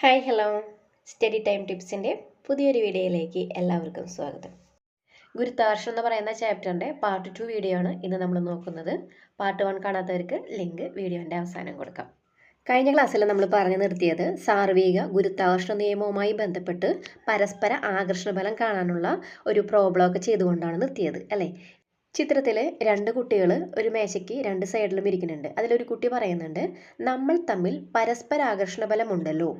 Hi hello study time ടിപ്സിന്റെ പുതിയൊരു വീഡിയോയിലേക്ക് എല്ലാവർക്കും സ്വാഗതം. ഗുരുത്താർഷം എന്ന് പറയുന്ന ചാപ്റ്ററിന്റെ പാർട്ട് ടു വീഡിയോ ആണ് ഇന്ന് നമ്മൾ നോക്കുന്നത്. പാർട്ട് വൺ കാണാത്തവർക്ക് ലിങ്ക് വീഡിയോന്റെ അവസാനം കൊടുക്കാം. കഴിഞ്ഞ ക്ലാസ്സിൽ നമ്മൾ പറഞ്ഞു നിർത്തിയത് സാർവിക ഗുരുത്താകർഷണ നിയമവുമായി ബന്ധപ്പെട്ട് പരസ്പര ആകർഷണ ബലം കാണാനുള്ള ഒരു പ്രോബ്ലമൊക്കെ ചെയ്തുകൊണ്ടാണ് നിർത്തിയത് അല്ലേ? ചിത്രത്തിൽ രണ്ട് കുട്ടികൾ ഒരു മേശയ്ക്ക് രണ്ട് സൈഡിലും ഇരിക്കുന്നുണ്ട്. അതിലൊരു കുട്ടി പറയുന്നുണ്ട് നമ്മൾ തമ്മിൽ പരസ്പര ആകർഷണ ബലമുണ്ടല്ലോ.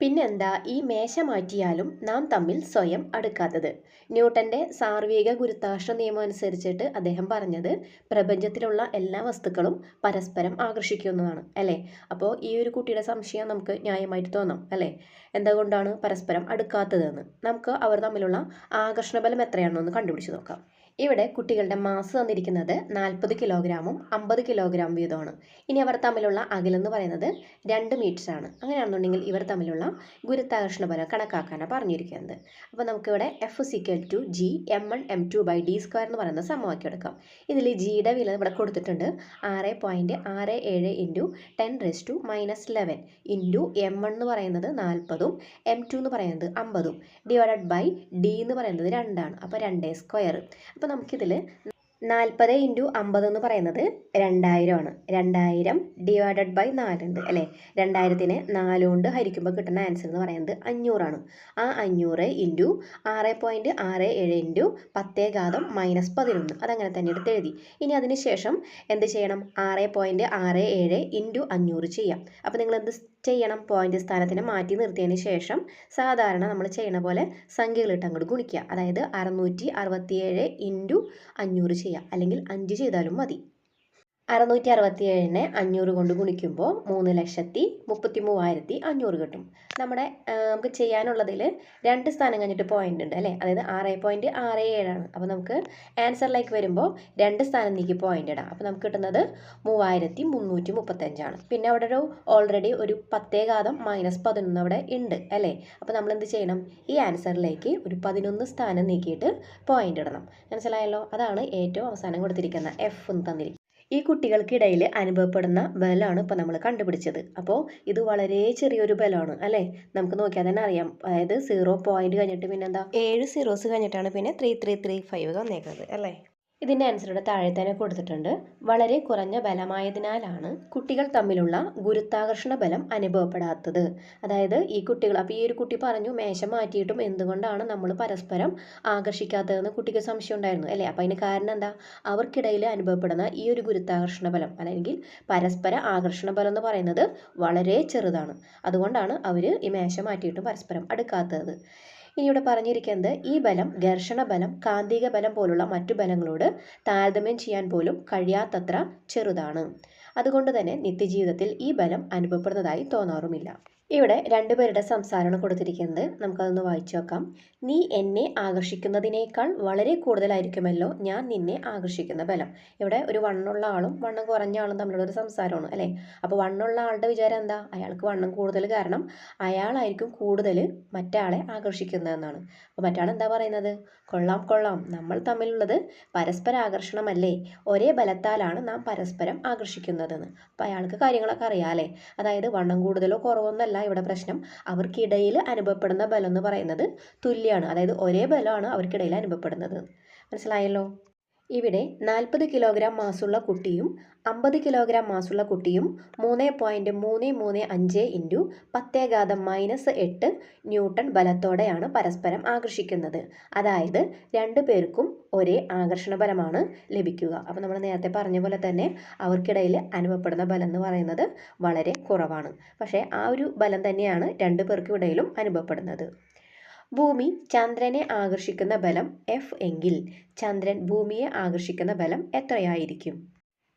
പിന്നെന്താ ഈ മേശ മാറ്റിയാലും നാം തമ്മിൽ സ്വയം അടുക്കാത്തത്. ന്യൂട്ടന്റെ സാർവിക ഗുരുത്വാകർഷണ നിയമം അനുസരിച്ചിട്ട് അദ്ദേഹം പറഞ്ഞത് പ്രപഞ്ചത്തിലുള്ള എല്ലാ വസ്തുക്കളും പരസ്പരം ആകർഷിക്കുന്നതാണ് അല്ലേ? അപ്പോൾ ഈ ഒരു കുട്ടിയുടെ സംശയം നമുക്ക് ന്യായമായിട്ട് തോന്നാം അല്ലേ? എന്തുകൊണ്ടാണ് പരസ്പരം അടുക്കാത്തതെന്ന്? നമുക്ക് അവർ തമ്മിലുള്ള ആകർഷണബലം എത്രയാണെന്ന് കണ്ടുപിടിച്ച് നോക്കാം. ഇവിടെ കുട്ടികളുടെ മാസ് തന്നിരിക്കുന്നത് നാൽപ്പത് കിലോഗ്രാമും അമ്പത് കിലോഗ്രാം വീതമാണ്. ഇനി അവർ തമ്മിലുള്ള അകലെന്ന് പറയുന്നത് രണ്ട് ആണ്. അങ്ങനെയാണെന്നുണ്ടെങ്കിൽ ഇവർ തമ്മിലുള്ള ഗുരുത്താകർഷണ ബലം കണക്കാക്കാനാണ് പറഞ്ഞിരിക്കുന്നത്. അപ്പോൾ നമുക്കിവിടെ F equal to G M one M two by D square എന്ന് പറയുന്ന സമവാക്യം എടുക്കാം. ഇതിൽ ജിയുടെ വില ഇവിടെ കൊടുത്തിട്ടുണ്ട് ആറ് പോയിന്റ് ആറ് ഏഴ് into ten raise to minus eleven into M one എന്ന് പറയുന്നത് നാൽപ്പതും എം ടു എന്ന് പറയുന്നത് അമ്പതും ഡിവൈഡഡ് ബൈ ഡി എന്ന് പറയുന്നത് രണ്ടാണ്. അപ്പോൾ രണ്ടേ സ്ക്വയർ അപ്പോൾ നമുക്കിതിൽ നാൽപ്പത് ഇന്റു അമ്പത് എന്ന് പറയുന്നത് രണ്ടായിരമാണ്. രണ്ടായിരം ഡിവൈഡഡ് ബൈ നാലുണ്ട് അല്ലേ? രണ്ടായിരത്തിനെ നാല് കൊണ്ട് ഹരിക്കുമ്പോൾ കിട്ടുന്ന ആൻസർ എന്ന് പറയുന്നത് അഞ്ഞൂറാണ്. ആ അഞ്ഞൂറ് ഇന്റു ആറ് പോയിന്റ് ആറ് ഏഴ് ഇന്റു പത്തേ ഘാതം മൈനസ് പതിനൊന്ന്. അതങ്ങനെ തന്നെ എടുത്ത് എഴുതി. ഇനി അതിന് ശേഷം എന്ത് ചെയ്യണം? ആറ് പോയിന്റ് ആറ് ഏഴ് ഇന്റു അഞ്ഞൂറ് ചെയ്യാം. അപ്പോൾ നിങ്ങൾ എന്ത് ചെയ്യണം പോയിന്റ് സ്ഥാനത്തിനെ മാറ്റി നിർത്തിയതിന് ശേഷം സാധാരണ നമ്മൾ ചെയ്യണ പോലെ സംഖ്യകളിട്ട് അങ്ങോട്ട് ഗുണിക്കുക. അതായത് അറുന്നൂറ്റി അറുപത്തിയേഴ് ഇന്റു അഞ്ഞൂറ് ചെയ്യുക. അല്ലെങ്കിൽ അഞ്ച് ചെയ്താലും മതി. അറുന്നൂറ്റി അറുപത്തി ഏഴിനെ അഞ്ഞൂറ് കൊണ്ട് ഗുണിക്കുമ്പോൾ മൂന്ന് ലക്ഷത്തി മുപ്പത്തി മൂവായിരത്തി അഞ്ഞൂറ് കിട്ടും. നമ്മുടെ നമുക്ക് ചെയ്യാനുള്ളതിൽ രണ്ട് സ്ഥാനം കഴിഞ്ഞിട്ട് പോയിന്റ് ഉണ്ട് അല്ലേ? അതായത് ആറ് പോയിന്റ് ആറ് ഏഴാണ്. അപ്പോൾ നമുക്ക് ആൻസറിലേക്ക് വരുമ്പോൾ രണ്ട് സ്ഥാനം നീക്കി പോയിന്റ് ഇടാം. അപ്പോൾ നമുക്ക് കിട്ടുന്നത് മൂവായിരത്തി മുന്നൂറ്റി മുപ്പത്തഞ്ചാണ് പിന്നെ അവിടെ ഒരു ഓൾറെഡി ഒരു പത്തേ ഘാതം മൈനസ് പതിനൊന്ന് അവിടെ ഉണ്ട് അല്ലേ? അപ്പോൾ നമ്മൾ എന്ത് ചെയ്യണം? ഈ ആൻസറിലേക്ക് ഒരു പതിനൊന്ന് സ്ഥാനം നീക്കിയിട്ട് പോയിന്റ് ഇടണം. മനസ്സിലായല്ലോ? അതാണ് ഏറ്റവും അവസാനം കൊടുത്തിരിക്കുന്ന എഫ് എന്ന് തന്നിരിക്കുന്നത്. ഈ കുട്ടികൾക്കിടയിൽ അനുഭവപ്പെടുന്ന ബലമാണ് ഇപ്പോൾ നമ്മൾ കണ്ടുപിടിച്ചത്. അപ്പോൾ ഇത് വളരെ ചെറിയൊരു ബലമാണ് അല്ലേ? നമുക്ക് നോക്കിയാൽ തന്നെ അറിയാം. അതായത് സീറോ പോയിന്റ് കഴിഞ്ഞിട്ട് പിന്നെന്താ? ഏഴ് സീറോസ് കഴിഞ്ഞിട്ടാണ് പിന്നെ ത്രീ ത്രീ ത്രീ ഫൈവ് വന്നേക്കുന്നത് അല്ലേ? ഇതിന്റെ ആൻസറുടെ താഴെ തന്നെ കൊടുത്തിട്ടുണ്ട്. വളരെ കുറഞ്ഞ ബലമായതിനാലാണ് കുട്ടികൾ തമ്മിലുള്ള ഗുരുത്താകർഷണ ബലം അനുഭവപ്പെടാത്തത്. അതായത് ഈ കുട്ടികൾ അപ്പോൾ ഈ ഒരു കുട്ടി പറഞ്ഞു മേശ മാറ്റിയിട്ടും എന്തുകൊണ്ടാണ് നമ്മൾ പരസ്പരം ആകർഷിക്കാത്തതെന്ന് കുട്ടിക്ക് സംശയം ഉണ്ടായിരുന്നു അല്ലേ? അപ്പോൾ അതിന് കാരണം എന്താ? അവർക്കിടയിൽ അനുഭവപ്പെടുന്ന ഈ ഒരു ഗുരുത്താകർഷണ ബലം അല്ലെങ്കിൽ പരസ്പര ആകർഷണ ബലം എന്ന് പറയുന്നത് വളരെ ചെറുതാണ്. അതുകൊണ്ടാണ് അവർ ഈ മേശ മാറ്റിയിട്ടും പരസ്പരം അടുക്കാത്തത്. ഇനി ഇവിടെ പറഞ്ഞിരിക്കുന്നത് ഈ ബലം ഘർഷണ ബലം കാന്തിക ബലം പോലുള്ള മറ്റു ബലങ്ങളോട് താരതമ്യം ചെയ്യാൻ പോലും കഴിയാത്തത്ര ചെറുതാണ്. അതുകൊണ്ട് തന്നെ നിത്യജീവിതത്തിൽ ഈ ബലം അനുഭവപ്പെടുന്നതായി തോന്നാറുമില്ല. ഇവിടെ രണ്ടുപേരുടെ സംസാരമാണ് കൊടുത്തിരിക്കുന്നത്. നമുക്കതൊന്ന് വായിച്ചു നോക്കാം. നീ എന്നെ ആകർഷിക്കുന്നതിനേക്കാൾ വളരെ കൂടുതലായിരിക്കുമല്ലോ ഞാൻ നിന്നെ ആകർഷിക്കുന്ന ബലം. ഇവിടെ ഒരു വണ്ണുള്ള ആളും വണ്ണം കുറഞ്ഞ ആളും തമ്മിലുള്ള ഒരു സംസാരമാണ് അല്ലേ? അപ്പോൾ വണ്ണുള്ള ആളുടെ വിചാരം എന്താ? അയാൾക്ക് വണ്ണം കൂടുതൽ കാരണം അയാളായിരിക്കും കൂടുതൽ മറ്റാളെ ആകർഷിക്കുന്നതെന്നാണ് അപ്പോൾ മറ്റാൾ എന്താ പറയുന്നത്? കൊള്ളാം കൊള്ളാം. നമ്മൾ തമ്മിലുള്ളത് പരസ്പര ആകർഷണമല്ലേ? ഒരേ ബലത്താലാണ് നാം പരസ്പരം ആകർഷിക്കുന്നതെന്ന്. അപ്പോൾ അയാൾക്ക് കാര്യങ്ങളൊക്കെ അറിയാം അല്ലേ? അതായത് വണ്ണം കൂടുതലോ കുറവൊന്നല്ല ഇവിടെ പ്രശ്നം. അവർക്കിടയിൽ അനുഭവപ്പെടുന്ന ബലം എന്ന് പറയുന്നത് തുല്യമാണ് അതായത് ഒരേ ബലമാണ് അവർക്കിടയിൽ അനുഭവപ്പെടുന്നത്. മനസ്സിലായല്ലോ? ഇവിടെ നാൽപ്പത് കിലോഗ്രാം മാസുള്ള കുട്ടിയും അമ്പത് കിലോഗ്രാം മാസുള്ള കുട്ടിയും മൂന്ന് പോയിന്റ് മൂന്ന് മൂന്ന് അഞ്ച് ഇന്റു പത്തേഘാതം മൈനസ് എട്ട് ന്യൂട്ടൺ ബലത്തോടെയാണ് പരസ്പരം ആകർഷിക്കുന്നത്. അതായത് രണ്ടു പേർക്കും ഒരേ ആകർഷണ ബലമാണ് ലഭിക്കുക. അപ്പോൾ നമ്മൾ നേരത്തെ പറഞ്ഞ പോലെ തന്നെ അവർക്കിടയിൽ അനുഭവപ്പെടുന്ന ബലം എന്ന് പറയുന്നത് വളരെ കുറവാണ്. പക്ഷേ ആ ഒരു ബലം തന്നെയാണ് രണ്ടു പേർക്കും ഇടയിലും അനുഭവപ്പെടുന്നത്. ഭൂമി ചന്ദ്രനെ ആകർഷിക്കുന്ന ബലം എഫ് എങ്കിൽ ചന്ദ്രൻ ഭൂമിയെ ആകർഷിക്കുന്ന ബലം എത്രയായിരിക്കും?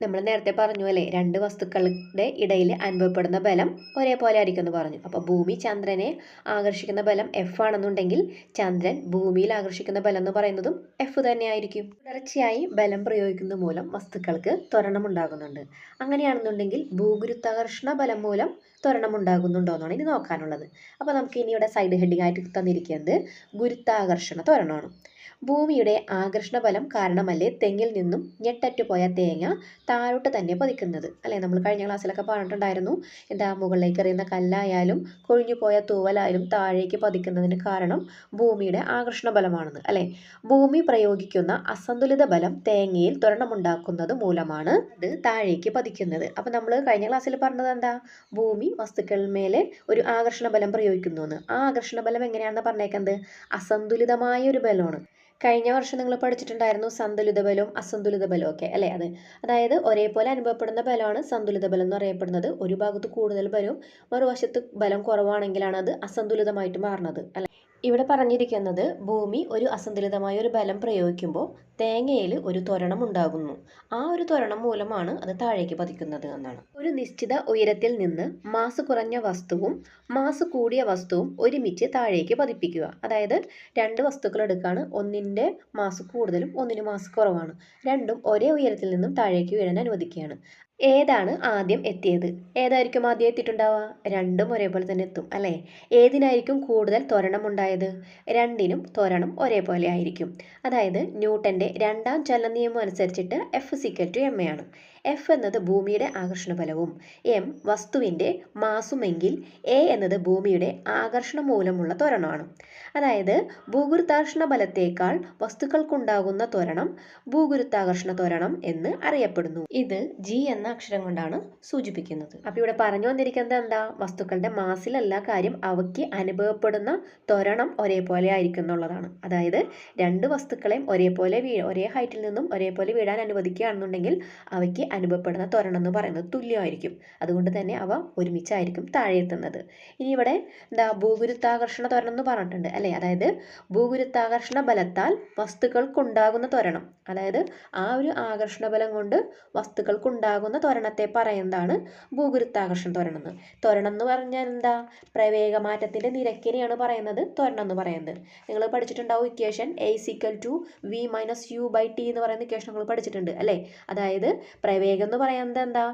നമ്മൾ നേരത്തെ പറഞ്ഞു അല്ലേ രണ്ട് വസ്തുക്കളുടെ ഇടയിൽ അനുഭവപ്പെടുന്ന ബലം ഒരേപോലെ ആയിരിക്കും എന്ന് പറഞ്ഞു. അപ്പോൾ ഭൂമി ചന്ദ്രനെ ആകർഷിക്കുന്ന ബലം എഫ് ആണെന്നുണ്ടെങ്കിൽ ചന്ദ്രൻ ഭൂമിയിൽ ആകർഷിക്കുന്ന ബലം എന്ന് പറയുന്നതും എഫ് തന്നെയായിരിക്കും. തുടർച്ചയായി ബലം പ്രയോഗിക്കുന്ന മൂലം വസ്തുക്കൾക്ക് ത്വരണം ഉണ്ടാകുന്നുണ്ട് അങ്ങനെയാണെന്നുണ്ടെങ്കിൽ ഭൂഗുരുത്താകർഷണ ബലം മൂലം ത്വരണം ഉണ്ടാകുന്നുണ്ടോ എന്നാണ് ഇനി നോക്കാനുള്ളത്. അപ്പോൾ നമുക്ക് ഇനി ഇവിടെ സൈഡ് ഹെഡിങ് ആയിട്ട് തന്നിരിക്കുന്നത് ഗുരുത്താകർഷണ ത്വരണമാണ്. ഭൂമിയുടെ ആകർഷണബലം കാരണമല്ലേ തെങ്ങിൽ നിന്നും ഞെട്ടറ്റു പോയ തേങ്ങ താഴോട്ട് തന്നെ പതിക്കുന്നത്? അല്ലേ? നമ്മൾ കഴിഞ്ഞ ക്ലാസ്സിലൊക്കെ പറഞ്ഞിട്ടുണ്ടായിരുന്നു. എന്താ മുകളിലേക്ക് എറിയുന്ന കല്ലായാലും കൊഴിഞ്ഞു പോയ തൂവലായാലും താഴേക്ക് പതിക്കുന്നതിന് കാരണം ഭൂമിയുടെ ആകർഷണ ബലമാണെന്ന് അല്ലേ? ഭൂമി പ്രയോഗിക്കുന്ന അസന്തുലിത ബലം തേങ്ങയിൽ ത്വരണമുണ്ടാക്കുന്നത് മൂലമാണ് ഇത് താഴേക്ക് പതിക്കുന്നത്. അപ്പോൾ നമ്മൾ കഴിഞ്ഞ ക്ലാസ്സിൽ പറഞ്ഞത് എന്താ? ഭൂമി വസ്തുക്കൾ മേലെ ഒരു ആകർഷണ ബലം പ്രയോഗിക്കുന്നു എന്ന്. ആ ആകർഷണ ബലം എങ്ങനെയാണെന്ന് പറഞ്ഞേക്കുന്നത് അസന്തുലിതമായ ഒരു ബലമാണ്. കഴിഞ്ഞ വർഷം നിങ്ങൾ പഠിച്ചിട്ടുണ്ടായിരുന്നു സന്തുലിത ബലവും അസന്തുലിത ബലവും ഒക്കെ അല്ലേ? അത് അതായത് ഒരേപോലെ അനുഭവപ്പെടുന്ന ബലമാണ് സന്തുലിത ബലം എന്ന് അറിയപ്പെടുന്നത് ഒരു ഭാഗത്ത് കൂടുതൽ ബലവും മറുവശത്ത് ബലം കുറവാണെങ്കിലാണ് അത് അസന്തുലിതമായിട്ട് മാറുന്നത് അല്ലെ? ഇവിടെ പറഞ്ഞിരിക്കുന്നത് ഭൂമി ഒരു അസന്തുലിതമായ ഒരു ബലം പ്രയോഗിക്കുമ്പോൾ തേങ്ങയിൽ ഒരു ത്വരണം ഉണ്ടാകുന്നു. ആ ഒരു ത്വരണം മൂലമാണ് അത് താഴേക്ക് പതിക്കുന്നത് എന്നാണ്. ഒരു നിശ്ചിത ഉയരത്തിൽ നിന്ന് മാസ് കുറഞ്ഞ വസ്തുവും മാസ് കൂടിയ വസ്തുവും ഒരുമിച്ച് താഴേക്ക് പതിപ്പിക്കുക. അതായത് രണ്ട് വസ്തുക്കൾ എടുക്കുകയാണ് ഒന്നിന്റെ മാസ് കൂടുതലും ഒന്നിന് മാസ് കുറവാണ്. രണ്ടും ഒരേ ഉയരത്തിൽ നിന്നും താഴേക്ക് വീഴാൻ അനുവദിക്കുകയാണ്. ഏതാണ് ആദ്യം എത്തിയത്? ഏതായിരിക്കും ആദ്യം എത്തിയിട്ടുണ്ടാവുക? രണ്ടും ഒരേപോലെ തന്നെ എത്തും അല്ലേ? ഏതിനായിരിക്കും കൂടുതൽ ത്വരണം ഉണ്ടായത് രണ്ടിനും ത്വരണം ഒരേപോലെ ആയിരിക്കും. അതായത് ന്യൂട്ടന്റെ രണ്ടാം ചലന നിയമം അനുസരിച്ചിട്ട് F equal to M A ആണ്. എഫ് എന്നത് ഭൂമിയുടെ ആകർഷണ ബലവും എം വസ്തുവിന്റെ മാസുമെങ്കിൽ എ എന്നത് ഭൂമിയുടെ ആകർഷണ മൂലമുള്ള ത്വരണമാണ്. അതായത് ഭൂഗുരുത്താകർഷണ ബലത്തേക്കാൾ വസ്തുക്കൾക്കുണ്ടാകുന്ന ത്വരണം ഭൂഗുരുത്താകർഷണ ത്വരണം എന്ന് അറിയപ്പെടുന്നു. ഇത് ജി എന്ന അക്ഷരം കൊണ്ടാണ് സൂചിപ്പിക്കുന്നത്. അപ്പോൾ ഇവിടെ പറഞ്ഞു വന്നിരിക്കുന്നത് എന്താ? വസ്തുക്കളുടെ മാസിലല്ല കാര്യം അവയ്ക്ക് അനുഭവപ്പെടുന്ന ത്വരണം ഒരേപോലെ ആയിരിക്കും എന്നുള്ളതാണ്. അതായത് രണ്ട് വസ്തുക്കളെയും ഒരേപോലെ വീ ഒരേ ഹൈറ്റിൽ നിന്നും ഒരേപോലെ വീഴാൻ അനുവദിക്കുകയാണെന്നുണ്ടെങ്കിൽ അവയ്ക്ക് അനുഭവപ്പെടുന്ന ത്വരണം എന്ന് പറയുന്നത് തുല്യമായിരിക്കും. അതുകൊണ്ട് തന്നെ അവ ഒരുമിച്ചായിരിക്കും താഴെ എത്തുന്നത് ഇനി ഇവിടെ എന്താ? ഭൂഗുരുത്താകർഷണ ത്വരണം എന്ന് പറഞ്ഞിട്ടുണ്ട് അല്ലേ? അതായത് ഭൂഗുരുത്താകർഷണ ബലത്താൽ വസ്തുക്കൾക്കുണ്ടാകുന്ന ത്വരണം. അതായത് ആ ഒരു ആകർഷണ ബലം കൊണ്ട് വസ്തുക്കൾക്കുണ്ടാകുന്ന ത്വരണത്തെ പറയുന്നതാണ് ഭൂഗുരുത്താകർഷണ തോരണം എന്ന്. തോരണം എന്ന് പറഞ്ഞാൽ എന്താ? പ്രവേഗമാറ്റത്തിന്റെ നിരക്കിനെയാണ് പറയുന്നത് തോരണം എന്ന് പറയുന്നത്. നിങ്ങൾ പഠിച്ചിട്ടുണ്ടാവും equation A equal to V minus U by T എന്ന് പറയുന്ന ഇക്വേഷൻ നിങ്ങൾ പഠിച്ചിട്ടുണ്ട് അല്ലേ? അതായത് പ്രവേഗം എന്ന് പറയുന്നത് എന്താ?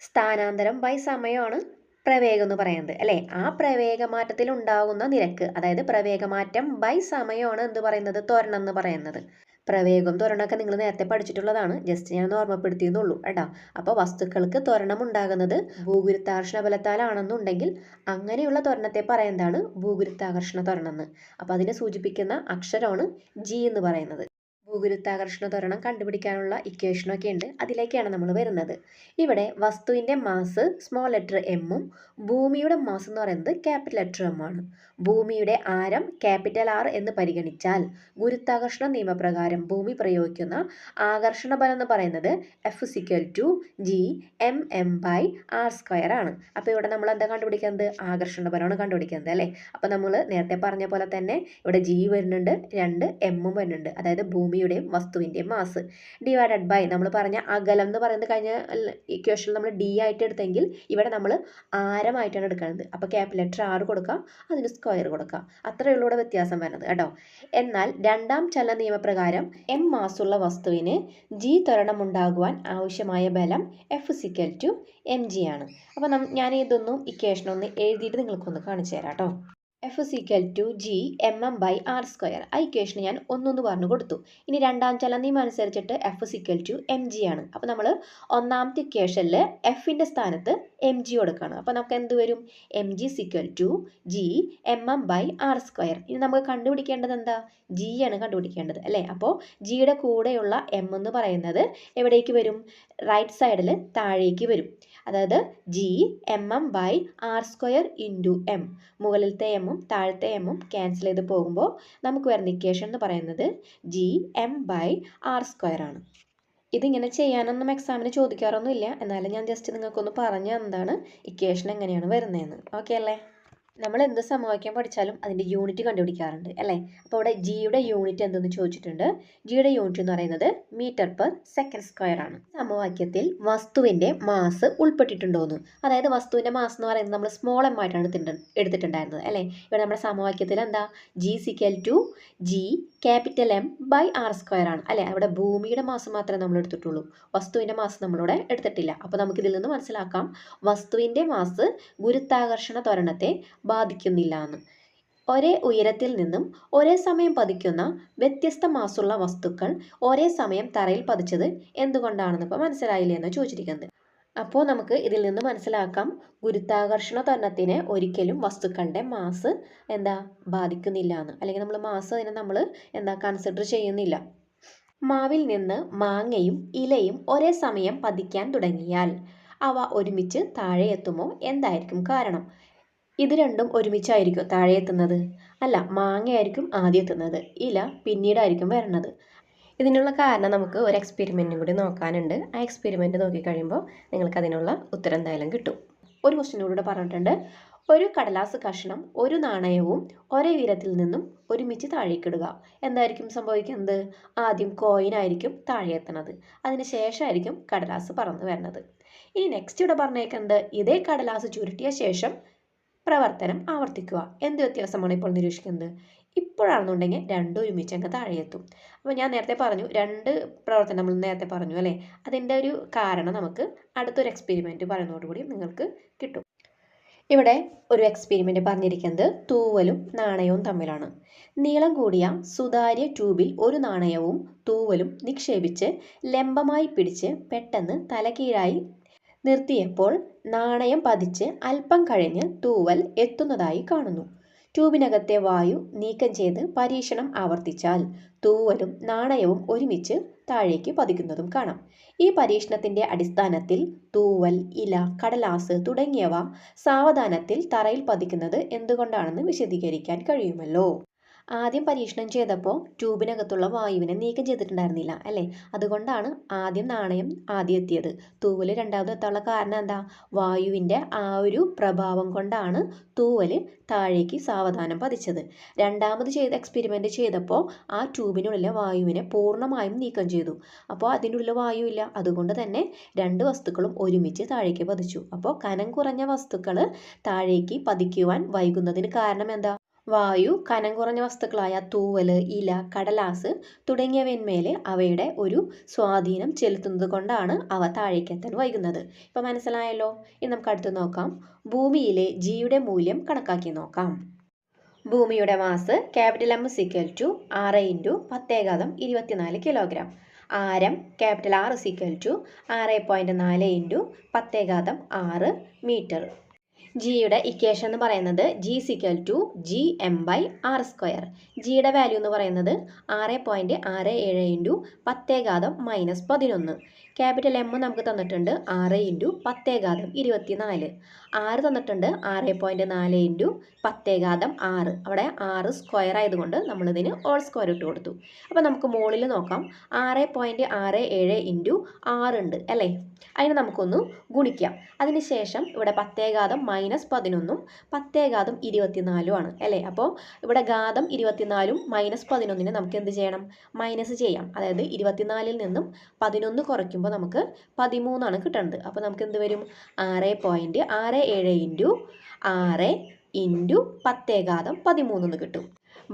സ്ഥാനാന്തരം ബൈ സമയമാണ് പ്രവേഗം എന്ന് പറയുന്നത് അല്ലേ? ആ പ്രവേഗമാറ്റത്തിൽ ഉണ്ടാകുന്ന നിരക്ക് അതായത് പ്രവേഗമാറ്റം ബൈ സമയമാണ് എന്ത് പറയുന്നത്? ത്വരണം എന്ന് പറയുന്നത്. പ്രവേഗം ത്വരണമൊക്കെ നിങ്ങൾ നേരത്തെ പഠിച്ചിട്ടുള്ളതാണ്. ജസ്റ്റ് ഞാൻ ഓർമ്മപ്പെടുത്തിയെന്നുള്ളൂ കേട്ടോ. അപ്പോൾ വസ്തുക്കൾക്ക് ത്വരണം ഉണ്ടാകുന്നത് ഭൂഗുരുത്താകർഷണ ബലത്താലാണെന്നുണ്ടെങ്കിൽ അങ്ങനെയുള്ള ത്വരണത്തെ പറയുന്നതാണ് ഭൂഗുരുത്താകർഷണ ത്വരണം എന്ന് അപ്പോൾ അതിനെ സൂചിപ്പിക്കുന്ന അക്ഷരമാണ് ജി എന്ന് പറയുന്നത്. ഭൂഗുരുത്താകർഷണ ത്വരണം കണ്ടുപിടിക്കാനുള്ള ഇക്വേഷനൊക്കെ ഉണ്ട്. അതിലേക്കാണ് നമ്മൾ വരുന്നത്. ഇവിടെ വസ്തുവിന്റെ മാസ് സ്മോൾ ലെറ്റർ എമ്മും ഭൂമിയുടെ മാസ് എന്ന് പറയുന്നത് ക്യാപിറ്റൽ ലെറ്റർ എം ആണ്. ഭൂമിയുടെ ആരം ക്യാപിറ്റൽ ആർ എന്ന് പരിഗണിച്ചാൽ ഗുരുത്താകർഷണ നിയമപ്രകാരം ഭൂമി പ്രയോഗിക്കുന്ന ആകർഷണ ബലം എന്ന് പറയുന്നത് F equal to G M M by R square ആണ്. അപ്പോൾ ഇവിടെ നമ്മൾ എന്താ കണ്ടുപിടിക്കുന്നത്? ആകർഷണ ബലമാണ് കണ്ടുപിടിക്കുന്നത് അല്ലേ? അപ്പോൾ നമ്മൾ നേരത്തെ പറഞ്ഞ പോലെ തന്നെ ഇവിടെ ജി വരുന്നുണ്ട് രണ്ട് എമ്മും വരുന്നുണ്ട്. അതായത് ഭൂമിയുടെയും വസ്തുവിന്റെയും മാസ് ഡിവൈഡഡ് ബൈ നമ്മൾ പറഞ്ഞ അകലം എന്ന് പറയുന്നത് കഴിഞ്ഞ ഇക്വേഷനിൽ നമ്മൾ ഡി ആയിട്ട് എടുത്തെങ്കിൽ ഇവിടെ നമ്മൾ ആരമായിട്ടാണ് എടുക്കുന്നത്? അപ്പോൾ ക്യാപിറ്റൽ ലെറ്റർ ആറ് കൊടുക്കാം അതിന് സ്ക്വയർ കൊടുക്കാം അത്രയേ ഉള്ളൂ ഇവിടെ വ്യത്യാസം വരുന്നത് കേട്ടോ. എന്നാൽ രണ്ടാം ചലന നിയമപ്രകാരം എം മാസുള്ള വസ്തുവിന് ജി ത്വരണം ഉണ്ടാകുവാൻ ആവശ്യമായ ബലം F is equal to M G ആണ്. അപ്പോൾ ഞാൻ ഇതൊന്നും ഇക്വേഷൻ ഒന്ന് എഴുതിയിട്ട് നിങ്ങൾക്കൊന്ന് കാണിച്ചു തരാം കേട്ടോ. F equal to G M M by R square ആ ഇക്വേഷൻ ഞാൻ ഒന്നൊന്ന് പറഞ്ഞു കൊടുത്തു. ഇനി രണ്ടാം ചല നിയമം അനുസരിച്ചിട്ട് F is equal to M G ആണ്. അപ്പോൾ നമ്മൾ ഒന്നാമത്തെ ഇക്വേഷനിൽ എഫിന്റെ സ്ഥാനത്ത് എം ജി കൊടുക്കുകയാണ് അപ്പോൾ നമുക്ക് എന്ത് വരും? M G equal to G M M by R square ഇനി നമുക്ക് കണ്ടുപിടിക്കേണ്ടത് എന്താ? ജി ആണ് കണ്ടുപിടിക്കേണ്ടത്. അല്ലേ? അപ്പോൾ ജിയുടെ കൂടെയുള്ള എം എന്ന് പറയുന്നത് എവിടേക്ക് വരും? റൈറ്റ് സൈഡിൽ താഴേക്ക് വരും. അതായത് G M M by R square into M മുകളിലത്തെ എമ്മും താഴത്തെ എമ്മും ക്യാൻസൽ ചെയ്ത് പോകുമ്പോൾ നമുക്ക് വരുന്ന ഇക്വേഷൻ എന്ന് പറയുന്നത് G M by R square ആണ്. ഇതിങ്ങനെ ചെയ്യാനൊന്നും എക്സാമിന് ചോദിക്കാറൊന്നുമില്ല. എന്നാലും ഞാൻ ജസ്റ്റ് നിങ്ങൾക്കൊന്ന് പറഞ്ഞു എന്താണ് ഇക്വേഷൻ എങ്ങനെയാണ് വരുന്നതെന്ന് ഓക്കെ അല്ലേ? നമ്മൾ എന്ത് സമവാക്യം പഠിച്ചാലും അതിന്റെ യൂണിറ്റ് കണ്ടുപിടിക്കാറുണ്ട് അല്ലേ? അപ്പോൾ ഇവിടെ ജിയുടെ യൂണിറ്റ് എന്തെന്ന് ചോദിച്ചിട്ടുണ്ട്? ജിയുടെ യൂണിറ്റ് എന്ന് പറയുന്നത് മീറ്റർ പെർ സെക്കൻഡ് സ്ക്വയർ ആണ്. സമവാക്യത്തിൽ വസ്തുവിന്റെ മാസ് ഉൾപ്പെട്ടിട്ടുണ്ടോയെന്ന് അതായത് വസ്തുവിന്റെ മാസ് എന്ന് പറയുന്നത് നമ്മൾ സ്മോൾ എം ആയിട്ടാണ് എടുത്തിട്ടുണ്ട് എടുത്തിട്ടുണ്ടായിരുന്നത് അല്ലേ? ഇവിടെ നമ്മുടെ സമവാക്യത്തിൽ എന്താ? G equal to G capital M by R square ആണ് അല്ലേ? അവിടെ ഭൂമിയുടെ മാസ് മാത്രമേ നമ്മൾ എടുത്തിട്ടുള്ളൂ. വസ്തുവിന്റെ മാസ് നമ്മളിവിടെ എടുത്തിട്ടില്ല. അപ്പോൾ നമുക്കിതിൽ നിന്ന് മനസ്സിലാക്കാം. വസ്തുവിന്റെ മാസ് ഗുരുത്താകർഷണ ത്വരണത്തെ ബാധിക്കുന്നില്ല എന്ന് ഒരേ ഉയരത്തിൽ നിന്നും ഒരേ സമയം പതിക്കുന്ന വ്യത്യസ്ത മാസുള്ള വസ്തുക്കൾ ഒരേ സമയം തറയിൽ പതിച്ചത് എന്തുകൊണ്ടാണെന്ന് ഇപ്പോൾ മനസ്സിലായില്ലേ എന്ന് ചോദിച്ചിരിക്കുന്നത്. അപ്പോൾ നമുക്ക് ഇതിൽ നിന്ന് മനസ്സിലാക്കാം. ഗുരുത്വാകർഷണ തരണത്തിന് ഒരിക്കലും വസ്തുക്കളുടെ മാസ് എന്താ ബാധിക്കുന്നില്ല എന്ന് അല്ലെങ്കിൽ നമ്മൾ മാസ് അതിനെ നമ്മൾ എന്താ കൺസിഡർ ചെയ്യുന്നില്ല. മാവിൽ നിന്ന് മാങ്ങയും ഇലയും ഒരേ സമയം പതിക്കാൻ തുടങ്ങിയാൽ അവ ഒരുമിച്ച് താഴെ എത്തുമോ? എന്തായിരിക്കും കാരണം? ഇത് രണ്ടും ഒരുമിച്ചായിരിക്കും താഴെ എത്തുന്നത്. അല്ല മാങ്ങയായിരിക്കും ആദ്യം എത്തുന്നത്. ഇല പിന്നീടായിരിക്കും വരണത്. ഇതിനുള്ള കാരണം നമുക്ക് ഒരു എക്സ്പെരിമെന്റും കൂടി നോക്കാനുണ്ട്. ആ എക്സ്പെരിമെന്റ് നോക്കിക്കഴിയുമ്പോൾ നിങ്ങൾക്ക് അതിനുള്ള ഉത്തരം എന്തായാലും കിട്ടും. ഒരു ക്വസ്റ്റ്യൻ കൂടെ പറഞ്ഞിട്ടുണ്ട്. ഒരു കടലാസ് കഷ്ണം ഒരു നാണയവും ഒരേ ഉയരത്തിൽ നിന്നും ഒരുമിച്ച് താഴേക്കിടുക. എന്തായിരിക്കും സംഭവിക്കുന്നത്? ആദ്യം കോയിൻ ആയിരിക്കും താഴെ എത്തണത്. അതിന് ശേഷമായിരിക്കും കടലാസ് പറന്ന് വരുന്നത് ഇനി നെക്സ്റ്റ് ഇവിടെ പറഞ്ഞേക്കുന്നത് ഇതേ കടലാസ് ചുരുട്ടിയ ശേഷം പ്രവർത്തനം ആവർത്തിക്കുക. എന്ത് വ്യത്യാസമാണ് ഇപ്പോൾ നിരീക്ഷിക്കുന്നത്? ഇപ്പോഴാണെന്നുണ്ടെങ്കിൽ രണ്ടും ഒരുമിച്ച് അങ്ങ് താഴെ എത്തും അപ്പോൾ ഞാൻ നേരത്തെ പറഞ്ഞു രണ്ട് പ്രവർത്തനം നമ്മൾ നേരത്തെ പറഞ്ഞു അല്ലേ? അതിന്റെ ഒരു കാരണം നമുക്ക് അടുത്തൊരു എക്സ്പെരിമെന്റ് പറയുന്നതോടുകൂടി നിങ്ങൾക്ക് കിട്ടും. ഇവിടെ ഒരു എക്സ്പെരിമെന്റ് പറഞ്ഞിരിക്കുന്നത് തൂവലും നാണയവും തമ്മിലാണ്. നീളം കൂടിയ സുതാര്യ ട്യൂബിൽ ഒരു നാണയവും തൂവലും നിക്ഷേപിച്ച് ലംബമായി പിടിച്ച് പെട്ടെന്ന് തലകീഴായി നിർത്തിയപ്പോൾ നാണയം പതിച്ച് അല്പം കഴിഞ്ഞ് തൂവൽ എത്തുന്നതായി കാണുന്നു. ട്യൂബിനകത്തെ വായു നീക്കം ചെയ്ത് പരീക്ഷണം ആവർത്തിച്ചാൽ തൂവലും നാണയവും ഒരുമിച്ച് താഴേക്ക് പതിക്കുന്നതും കാണാം. ഈ പരീക്ഷണത്തിന്റെ അടിസ്ഥാനത്തിൽ തൂവൽ ഇല കടലാസ് തുടങ്ങിയവ സാവധാനത്തിൽ തറയിൽ പതിക്കുന്നത് എന്തുകൊണ്ടാണെന്ന് വിശദീകരിക്കാൻ കഴിയുമല്ലോ? ആദ്യം പരീക്ഷണം ചെയ്തപ്പോൾ ട്യൂബിനകത്തുള്ള വായുവിനെ നീക്കം ചെയ്തിട്ടുണ്ടായിരുന്നില്ല അല്ലേ? അതുകൊണ്ടാണ് ആദ്യം നാണയം ആദ്യം എത്തിയത്. തൂവൽ രണ്ടാമത് എത്താനുള്ള കാരണം എന്താ? വായുവിന്റെ ആ ഒരു പ്രഭാവം കൊണ്ടാണ് തൂവൽ താഴേക്ക് സാവധാനം പതിച്ചത്. രണ്ടാമത് ചെയ്ത എക്സ്പെരിമെന്റ് ചെയ്തപ്പോൾ ആ ട്യൂബിനുള്ളിലെ വായുവിനെ പൂർണമായും നീക്കം ചെയ്തു. അപ്പോൾ അതിനുള്ളിൽ വായുവില്ല. അതുകൊണ്ട് തന്നെ രണ്ട് വസ്തുക്കളും ഒരുമിച്ച് താഴേക്ക് പതിച്ചു. അപ്പോൾ കനം കുറഞ്ഞ വസ്തുക്കൾ താഴേക്ക് പതിക്കുവാൻ വൈകുന്നതിന് കാരണം എന്താ? വായു കനം കുറഞ്ഞ വസ്തുക്കളായ തൂവൽ ഇല കടലാസ് തുടങ്ങിയവന്മേലെ അവയുടെ ഒരു സ്വാധീനം ചെലുത്തുന്നത് കൊണ്ടാണ് അവ താഴേക്കെത്താൻ വൈകുന്നത്. ഇപ്പം മനസ്സിലായല്ലോ? ഇനി നമുക്ക് അടുത്ത് നോക്കാം. ഭൂമിയിലെ ജിയുടെ മൂല്യം കണക്കാക്കി നോക്കാം. ഭൂമിയുടെ mass capital M equal to ആറ് ഇന്റു പത്തേകാതം ഇരുപത്തിനാല് കിലോഗ്രാം ആരം ക്യാപിറ്റൽ ആർ സിക്കൽ ടു ആറ് പോയിന്റ് നാല് ഇന്റു പത്തേകാതം ആറ് മീറ്റർ ജിയുടെ ഇക്വേഷൻ എന്ന് പറയുന്നത് G equal to G M by R square ജിയുടെ വാല്യൂ എന്ന് പറയുന്നത് ആറ് പോയിന്റ് ആറ് ഏഴ് ഇന്റു പത്തേകാതം മൈനസ് പതിനൊന്ന്. ക്യാപിറ്റൽ എം നമുക്ക് തന്നിട്ടുണ്ട് ആറ് ഇന്റു പത്തേകാതം ഇരുപത്തിനാല്. ആറ് തന്നിട്ടുണ്ട് ആറ് പോയിന്റ് നാല് ഇന്റു പത്തേകാതം ആറ്. അവിടെ ആറ് സ്ക്വയർ ആയതുകൊണ്ട് നമ്മളിതിന് ഓൾ സ്ക്വയർ ഇട്ട് കൊടുത്തു. അപ്പോൾ നമുക്ക് മുകളിൽ നോക്കാം. ആറ് പോയിന്റ് ആറ് ഏഴ് ഇന്റു ആറുണ്ട് അല്ലേ? അതിന് നമുക്കൊന്ന് ഗുണിക്കാം. അതിനുശേഷം ഇവിടെ പത്തേകാതം മൈനസ് പതിനൊന്നും പത്തേകാതം ഇരുപത്തിനാലും ആണ് അല്ലേ? അപ്പോൾ ഇവിടെ ഘാതം ഇരുപത്തിനാലും മൈനസ് പതിനൊന്നിന് നമുക്ക് എന്ത് ചെയ്യണം? മൈനസ് ചെയ്യാം. അതായത് ഇരുപത്തിനാലിൽ നിന്നും പതിനൊന്ന് കുറയ്ക്കുമ്പോൾ നമുക്ക് പതിമൂന്നാണ് കിട്ടുന്നത് അപ്പോൾ നമുക്ക് എന്ത് വരും? ആറ് പോയിന്റ് ആറ് ഏഴ് ഇന്റു ആറ് ഇന്റു പത്തേകാതം പതിമൂന്നെന്ന് കിട്ടും.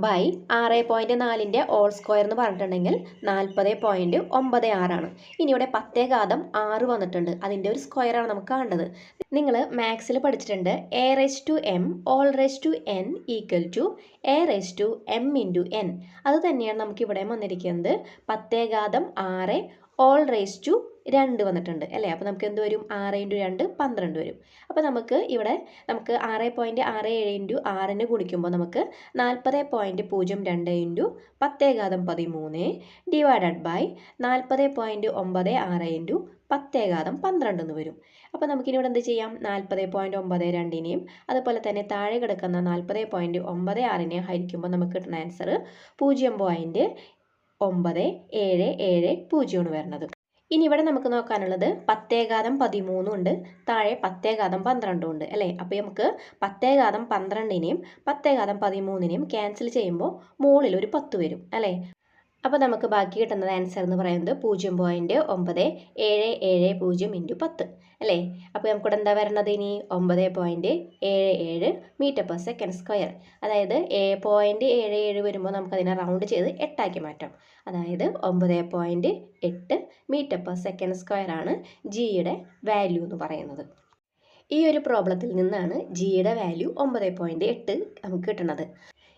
ബൈ ആറ് പോയിന്റ് നാലിന്റെ ഓൾ സ്ക്വയർ എന്ന് പറഞ്ഞിട്ടുണ്ടെങ്കിൽ നാൽപ്പത് പോയിന്റ് ഒമ്പത് ആറാണ്. ഇനി ഇവിടെ പത്തേകാതം ആറ് വന്നിട്ടുണ്ട്. അതിന്റെ ഒരു സ്ക്വയറാണ് നമുക്ക് കാണേണ്ടത്. നിങ്ങൾ മാത്സിൽ പഠിച്ചിട്ടുണ്ട്. A raise to M all raise to N equal to A raise to M into N അത് തന്നെയാണ് നമുക്കിവിടെ വന്നിരിക്കുന്നത്. പത്തേകാതം ആറ് ഓൾ റേസ് ടു രണ്ട് വന്നിട്ടുണ്ട് അല്ലേ? അപ്പോൾ നമുക്ക് എന്ത് വരും? ആറ് ഇന്റു രണ്ട് പന്ത്രണ്ട് വരും. അപ്പോൾ നമുക്ക് ഇവിടെ നമുക്ക് ആറ് പോയിന്റ് ആറ് ഏഴ് ഇന്റു ആറിന് ഗുണിക്കുമ്പോൾ നമുക്ക് നാൽപ്പത് പോയിന്റ് പൂജ്യം രണ്ട് ഇന്റു പത്തേകാതം പതിമൂന്ന് ഡിവൈഡഡ് ബൈ നാൽപ്പത് പോയിന്റ് ഒമ്പത് ആറ് ഇന്റു പത്തേകാതം പന്ത്രണ്ട് എന്ന് വരും. അപ്പോൾ നമുക്കിനി ഇവിടെ എന്ത് ചെയ്യാം? നാൽപ്പത് പോയിന്റ് ഒമ്പത് രണ്ടിനെയും അതുപോലെ തന്നെ താഴെ കിടക്കുന്ന നാൽപ്പത് പോയിന്റ് ഒമ്പത് ആറിനെയും ഹരിക്കുമ്പോൾ നമുക്ക് കിട്ടുന്ന ആൻസർ പൂജ്യം പോയിന്റ് ഒമ്പത് ഏഴ് ഏഴ് പൂജ്യമാണ് വരുന്നത്. ഇനി ഇവിടെ നമുക്ക് നോക്കാനുള്ളത് പത്തേകാതം പതിമൂന്നും ഉണ്ട് താഴെ പത്തേകാതം പന്ത്രണ്ടും ഉണ്ട് അല്ലേ? അപ്പോൾ നമുക്ക് പത്തേകാതം പന്ത്രണ്ടിനെയും പത്തേകാതം പതിമൂന്നിനെയും ക്യാൻസൽ ചെയ്യുമ്പോൾ മുകളിൽ ഒരു പത്ത് വരും അല്ലേ? അപ്പോൾ നമുക്ക് ബാക്കി കിട്ടുന്നത് ആൻസർ എന്ന് പറയുന്നത് പൂജ്യം പോയിന്റ് ഒമ്പത് ഏഴ് ഏഴ് പൂജ്യം ഇന്റു പത്ത് അല്ലേ? അപ്പോൾ നമുക്കിവിടെ എന്താ വരണത് ഇനി? ഒമ്പത് പോയിന്റ് ഏഴ് ഏഴ് മീറ്റർ പെർ സെക്കൻഡ് സ്ക്വയർ അതായത് ഏ പോയിന്റ് ഏഴ് ഏഴ് വരുമ്പോൾ നമുക്കതിനെ റൗണ്ട് ചെയ്ത് എട്ടാക്കി മാറ്റാം. അതായത് ഒമ്പത് പോയിന്റ് എട്ട് മീറ്റർ പെർ സെക്കൻഡ് സ്ക്വയർ ആണ് ജിയുടെ വാല്യൂ എന്ന് പറയുന്നത്. ഈ ഒരു പ്രോബ്ലത്തിൽ നിന്നാണ് ജിയുടെ വാല്യൂ ഒമ്പത് പോയിന്റ് എട്ട് നമുക്ക് കിട്ടുന്നത്.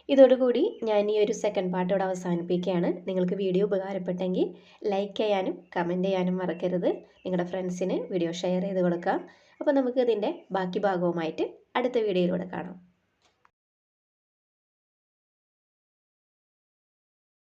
ഇതോടുകൂടി ഞാൻ ഈ ഒരു സെക്കൻഡ് പാർട്ട് ഇവിടെ അവസാനിപ്പിക്കുകയാണ്. നിങ്ങൾക്ക് വീഡിയോ ഉപകാരപ്പെട്ടെങ്കിൽ ലൈക്ക് ചെയ്യാനും കമന്റ് ചെയ്യാനും മറക്കരുത്. നിങ്ങളുടെ ഫ്രണ്ട്സിന് വീഡിയോ ഷെയർ ചെയ്ത് കൊടുക്കാം. അപ്പോൾ നമുക്ക് ഇതിന്റെ ബാക്കി ഭാഗവുമായിട്ട് അടുത്ത വീഡിയോയിലൂടെ കാണാം.